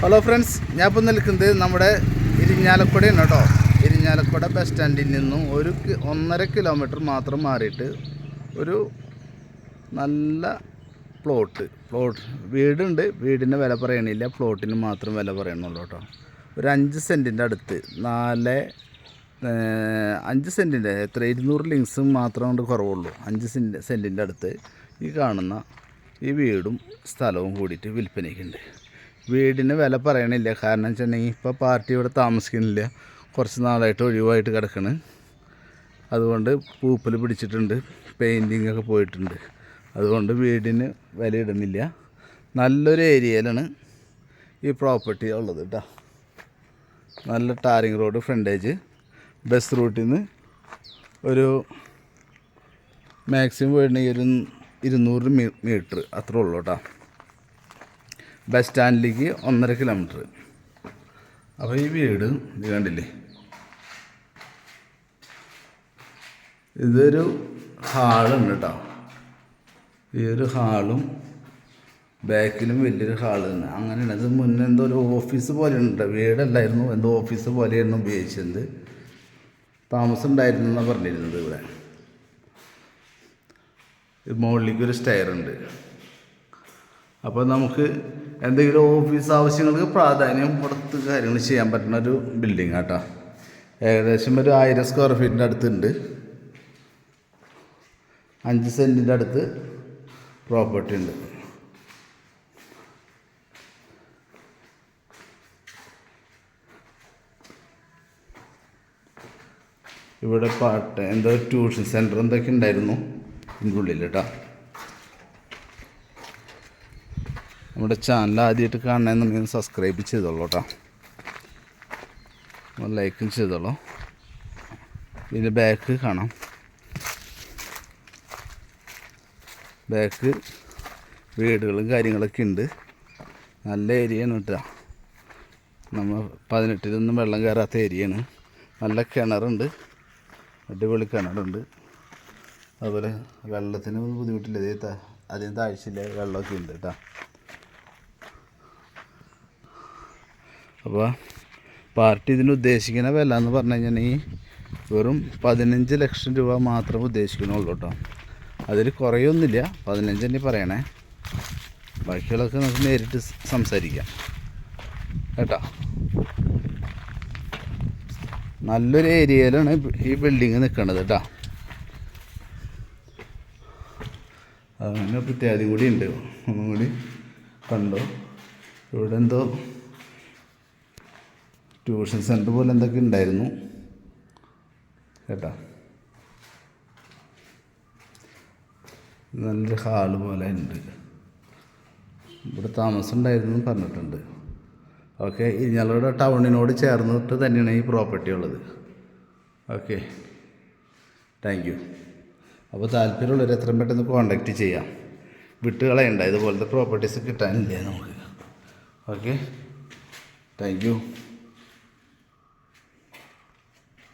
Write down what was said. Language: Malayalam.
ഹലോ ഫ്രണ്ട്സ് ഞാൻ ഇപ്പോൾ നിൽക്കുന്നത് നമ്മുടെ ഇരിഞ്ഞാലക്കുടയാണ് കേട്ടോ. ഇരിഞ്ഞാലക്കുട ബസ് സ്റ്റാൻഡിൽ നിന്നും ഒരു ഒന്നര കിലോമീറ്റർ മാത്രം മാറിയിട്ട് ഒരു നല്ല പ്ലോട്ട് പ്ലോട്ട് വീടുണ്ട്. വീടിന് വില പറയണില്ല. പ്ലോട്ടിന് മാത്രം വില പറയണുള്ളൂ കേട്ടോ. ഒരു അഞ്ച് സെന്റിന്റെ അടുത്ത്. നാല് അഞ്ച് സെന്റിന്റെ എത്ര? ഇരുന്നൂറ് ലിങ്സും മാത്രം കൊണ്ട് കുറവുള്ളൂ. അഞ്ച് സെന്റ് സെന്റിന്റെ അടുത്ത് ഈ കാണുന്ന ഈ വീടും സ്ഥലവും കൂടിയിട്ട് വിൽപ്പനയ്ക്കുണ്ട് വീടിന് വില പറയണില്ല. കാരണം വെച്ചിട്ടുണ്ടെങ്കിൽ ഇപ്പോൾ പാർട്ടി ഇവിടെ താമസിക്കുന്നില്ല. കുറച്ച് നാളായിട്ട് ഒഴിവായിട്ട് കിടക്കണ്. അതുകൊണ്ട് പൂപ്പൽ പിടിച്ചിട്ടുണ്ട്. പെയിന്റിങ് ഒക്കെ പോയിട്ടുണ്ട്. അതുകൊണ്ട് വീടിന് വില ഇടുന്നില്ല. നല്ലൊരു ഏരിയയിലാണ് ഈ പ്രോപ്പർട്ടി ഉള്ളത് കേട്ടോ. നല്ല ടാറിങ് റോഡ് ഫ്രണ്ടേജ്. ബസ് റൂട്ടിൽ നിന്ന് ഒരു മാക്സിമം വേണമെങ്കിൽ ഒരു ഇരുന്നൂറ് മീ മീറ്റർ അത്രേ ഉള്ളൂ കേട്ടോ. ബസ് സ്റ്റാൻഡിലേക്ക് ഒന്നര കിലോമീറ്റർ. അപ്പോൾ ഈ വീട് ഇത് കണ്ടില്ലേ? ഇതൊരു ഹാളുണ്ട് കേട്ടോ. ഈ ഒരു ഹാളും ബാക്കിലും വലിയൊരു ഹാൾ തന്നെ. അങ്ങനെയാണ്. ഇത് മുന്നേ എന്തോ ഒരു ഓഫീസ് പോലെ ഉണ്ട് വീടല്ലായിരുന്നു. എന്തോ ഓഫീസ് പോലെയായിരുന്നു ഉപയോഗിച്ചത്. താമസം ഉണ്ടായിരുന്നു എന്നാണ് പറഞ്ഞിരുന്നത് ഇവിടെ. മുകളിലേക്ക് ഒരു സ്റ്റെയർ ഉണ്ട്. അപ്പോൾ നമുക്ക് എന്തെങ്കിലും ഓഫീസ് ആവശ്യങ്ങൾക്ക് പ്രാധാന്യം കൊടുത്ത് കാര്യങ്ങൾ ചെയ്യാൻ പറ്റുന്ന ഒരു ബിൽഡിംഗ് ആട്ടോ ഏകദേശം ഒരു ആയിരം സ്ക്വയർ ഫീറ്റിന്റെ അടുത്തുണ്ട്. അഞ്ച് സെന്റിന്റെ അടുത്ത് പ്രോപ്പർട്ടി ഉണ്ട്. ഇവിടെ പാട്ട് എന്തോ ട്യൂഷൻ സെന്റർ എന്തൊക്കെ ഉണ്ടായിരുന്നു ഇതിന്റെ ഉള്ളിൽ കേട്ടോ നമ്മുടെ ചാനൽ ആദ്യമായിട്ട് കാണണമെന്നുണ്ടെങ്കിൽ സബ്സ്ക്രൈബ് ചെയ്തോളൂ കേട്ടോ. ലൈക്കും ചെയ്തോളൂ. ഇതിന്റെ ബാക്ക് കാണാം. ബാക്ക് വീടുകളും കാര്യങ്ങളൊക്കെ ഉണ്ട്. നല്ല ഏരിയയാണ് കേട്ടോ. നമ്മൾ പതിനെട്ടിലൊന്നും വെള്ളം കയറാത്ത ഏരിയയാണ് നല്ല കിണറുണ്ട്. അടിപൊളി കിണറുണ്ട്. അതുപോലെ വെള്ളത്തിന് ബുദ്ധിമുട്ടില്ല. അതേ അതിന് താഴ്ചയില്ല. വെള്ളമൊക്കെ ഉണ്ട് കേട്ടോ. അപ്പോൾ പാർട്ടി ഇതിന് ഉദ്ദേശിക്കുന്ന വില എന്ന് പറഞ്ഞു കഴിഞ്ഞാൽ വെറും പതിനഞ്ച് ലക്ഷം രൂപ മാത്രം ഉദ്ദേശിക്കുന്നുള്ളൂ കേട്ടോ. അതിൽ കുറയൊന്നുമില്ല. പതിനഞ്ച് തന്നെ പറയണേ. ബാക്കിയുള്ളതൊക്കെ നമുക്ക് നേരിട്ട് സംസാരിക്കാം. കേട്ടോ. നല്ലൊരു ഏരിയയിലാണ് ഈ ബിൽഡിങ് നിൽക്കുന്നത് കേട്ടോ. അങ്ങനെ പ്രത്യേകത കൂടി ഉണ്ട്. ഒന്നും കൂടി കണ്ടോ. ഇവിടെ എന്തോ ട്യൂഷൻ സെന്റർ പോലെ എന്തൊക്കെ ഉണ്ടായിരുന്നു? കേട്ടോ. നല്ലൊരു ഹാൾ പോലെ ഉണ്ട്. ഇവിടെ താമസം ഉണ്ടായിരുന്നു പറഞ്ഞിട്ടുണ്ട്. ഓക്കെ ഇരിഞ്ഞാലക്കുട ടൗണിനോട് ചേർന്നിട്ട് തന്നെയാണ് ഈ പ്രോപ്പർട്ടി ഉള്ളത്. ഓക്കെ. താങ്ക് യു അപ്പോൾ താല്പര്യമുള്ളവർ എത്രയും പെട്ടെന്ന് കോണ്ടാക്റ്റ് ചെയ്യാം. വിട്ടുകളയണ്ട ഇതുപോലത്തെ പ്രോപ്പർട്ടീസ് കിട്ടാനില്ല നമുക്ക്. ഓക്കെ. Thank you